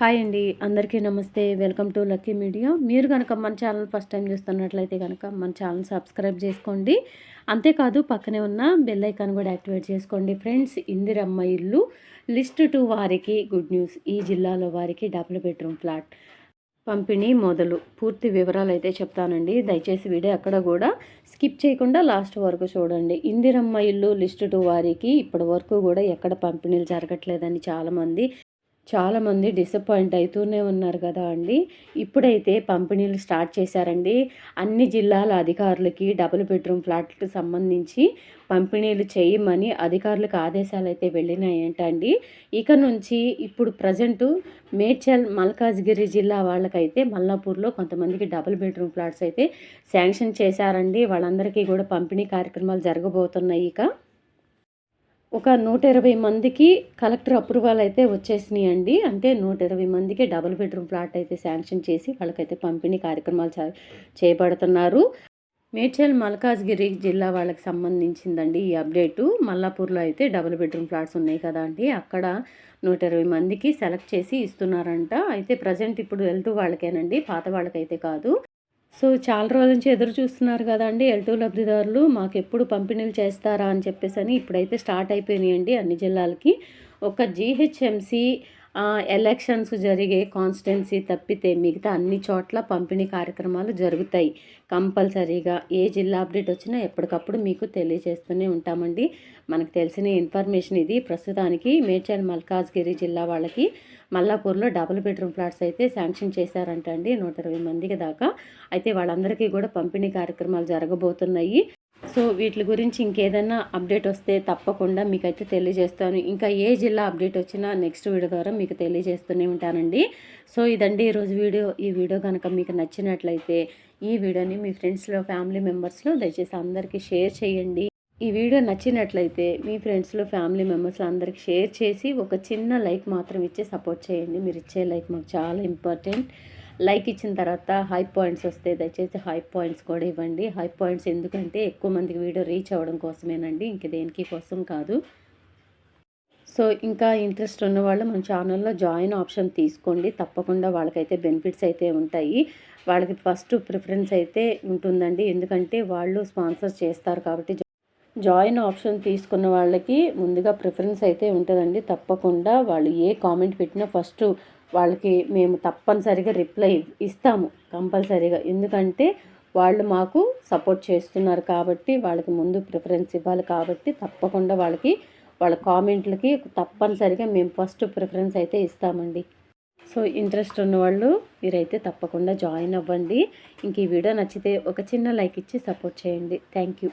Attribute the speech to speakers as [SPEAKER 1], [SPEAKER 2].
[SPEAKER 1] Hi అండి. అందరికీ నమస్తే. Welcome to lucky media. మీరు కనుక మన ఛానల్ ఫస్ట్ టైం చూస్తున్నట్లయితే కనుక మన ఛానల్ సబ్స్క్రైబ్ చేసుకోండి. అంతేకాదు పక్కనే ఉన్న బెల్ ఐకాన్ కూడా యాక్టివేట్ చేసుకోండి. ఫ్రెండ్స్ ఇందిరమ్మ ఇల్లు లిస్ట్ టు వారికి గుడ్ న్యూస్. ఈ జిల్లాలో వారికి డబుల్ బెడ్రూమ్ ఫ్లాట్ పంపిణీ మొదలు. పూర్తి వివరాలు అయితే చెప్తానండి. దయచేసి వీడియో అక్కడ కూడా స్కిప్ చేయకుండా లాస్ట్ వరకు చూడండి. ఇందిరమ్మ ఇల్లు లిస్ట్ టు వారికి ఇప్పటి వరకు కూడా ఎక్కడ పంపిణీలు జరగట్లేదని చాలామంది చాలామంది డిసప్పాయింట్ అవుతూనే ఉన్నారు కదా అండి. ఇప్పుడైతే పంపిణీలు స్టార్ట్ చేశారండి. అన్ని జిల్లాల అధికారులకి డబుల్ బెడ్రూమ్ ఫ్లాట్లకు సంబంధించి పంపిణీలు చేయమని అధికారులకు ఆదేశాలు అయితే వెళ్ళినాయంటండి. ఇక నుంచి ఇప్పుడు ప్రజెంటు మేడ్చల్ మల్కాజ్గిరి జిల్లా వాళ్ళకైతే మల్లాపూర్లో కొంతమందికి డబుల్ బెడ్రూమ్ ఫ్లాట్స్ అయితే శాంక్షన్ చేశారండి. వాళ్ళందరికీ కూడా పంపిణీ కార్యక్రమాలు జరగబోతున్నాయి ఇక. ఒక నూట ఇరవై మందికి కలెక్టర్ అప్రూవల్ అయితే వచ్చేసినాయండి. అంటే నూట ఇరవై మందికి డబుల్ బెడ్రూమ్ ప్లాట్ అయితే శాంక్షన్ చేసి వాళ్ళకైతే పంపిణీ కార్యక్రమాలు చేపడుతున్నారు. మేడ్చల్ మల్కాజ్గిరి జిల్లా వాళ్ళకి సంబంధించిందండి ఈ అప్డేటు. మల్లాపూర్లో అయితే డబుల్ బెడ్రూమ్ ఫ్లాట్స్ ఉన్నాయి కదా అండి. అక్కడ నూట ఇరవై మందికి సెలెక్ట్ చేసి ఇస్తున్నారంట. అయితే ప్రజెంట్ ఇప్పుడు వెళ్తూ వాళ్ళకేనండి పాత వాళ్ళకైతే కాదు. సో చాలా రోజుల నుంచి ఎదురు చూస్తున్నారు కదండి ఎల్టూ లబ్ధిదారులు మాకు ఎప్పుడు పంపిణీలు చేస్తారా అని చెప్పేసి అని ఇప్పుడైతే స్టార్ట్ అయిపోయినాయండి అన్ని జిల్లాలకి. ఒక జీహెచ్ఎంసీ ఎలక్షన్స్ జరిగే కాన్స్టెన్సీ తప్పితే మిగతా అన్ని చోట్ల పంపిణీ కార్యక్రమాలు జరుగుతాయి. కంపల్సరీగా ఏ జిల్లా అప్డేట్ వచ్చినా ఎప్పటికప్పుడు మీకు తెలియజేస్తూనే ఉంటామండి. మనకు తెలిసిన ఇన్ఫర్మేషన్ ఇది. ప్రస్తుతానికి మేడ్చల్ మల్కాజ్గిరి జిల్లా వాళ్ళకి మల్లాపూర్లో డబుల్ బెడ్రూమ్ ఫ్లాట్స్ అయితే శాంక్షన్ చేశారంట అండి నూట ఇరవై మందికి దాకా. అయితే వాళ్ళందరికీ కూడా పంపిణీ కార్యక్రమాలు జరగబోతున్నాయి. సో వీటి గురించి ఇంకేదైనా అప్డేట్ వస్తే తప్పకుండా మీకైతే తెలియజేస్తాను. ఇంకా ఏ జిల్లా అప్డేట్ వచ్చినా నెక్స్ట్ వీడియో ద్వారా మీకు తెలియజేస్తూనే ఉంటానండి. సో ఇదండి ఈరోజు వీడియో. ఈ వీడియో కనుక మీకు నచ్చినట్లయితే ఈ వీడియోని మీ ఫ్రెండ్స్లో ఫ్యామిలీ మెంబర్స్లో దయచేసి అందరికీ షేర్ చేయండి. ఈ వీడియో నచ్చినట్లయితే మీ ఫ్రెండ్స్లో ఫ్యామిలీ మెంబర్స్లో అందరికీ షేర్ చేసి ఒక చిన్న లైక్ మాత్రం ఇచ్చి సపోర్ట్ చేయండి. మీరు ఇచ్చే లైక్ మాకు చాలా ఇంపార్టెంట్. లైక్ ఇచ్చిన తర్వాత హై పాయింట్స్ వస్తే దయచేసి హై పాయింట్స్ కూడా ఇవ్వండి. హై పాయింట్స్ ఎందుకంటే ఎక్కువ మందికి వీడియో రీచ్ అవ్వడం కోసమేనండి. ఇంక దేనికి కోసం కాదు. సో ఇంకా ఇంట్రెస్ట్ ఉన్న వాళ్ళు మన ఛానల్లో జాయిన్ ఆప్షన్ తీసుకోండి. తప్పకుండా వాళ్ళకైతే బెనిఫిట్స్ అయితే ఉంటాయి. వాళ్ళకి ఫస్ట్ ప్రిఫరెన్స్ అయితే ఉంటుందండి. ఎందుకంటే వాళ్ళు స్పాన్సర్ చేస్తారు కాబట్టి జాయిన్ ఆప్షన్ తీసుకున్న వాళ్ళకి ముందుగా ప్రిఫరెన్స్ అయితే ఉంటుందండి. తప్పకుండా వాళ్ళు ఏ కామెంట్ పెట్టినా ఫస్ట్ వాళ్ళకి మేము తప్పనిసరిగా రిప్లై ఇస్తాము కంపల్సరీగా. ఎందుకంటే వాళ్ళు మాకు సపోర్ట్ చేస్తున్నారు కాబట్టి వాళ్ళకి ముందు ప్రిఫరెన్స్ ఇవ్వాలి కాబట్టి తప్పకుండా వాళ్ళకి వాళ్ళ కామెంట్లకి తప్పనిసరిగా మేము ఫస్ట్ ప్రిఫరెన్స్ అయితే ఇస్తామండి. సో ఇంట్రెస్ట్ ఉన్నవాళ్ళు మీరైతే తప్పకుండా జాయిన్ అవ్వండి. ఇంక ఈ వీడియో నచ్చితే ఒక చిన్న లైక్ ఇచ్చి సపోర్ట్ చేయండి. Thank you.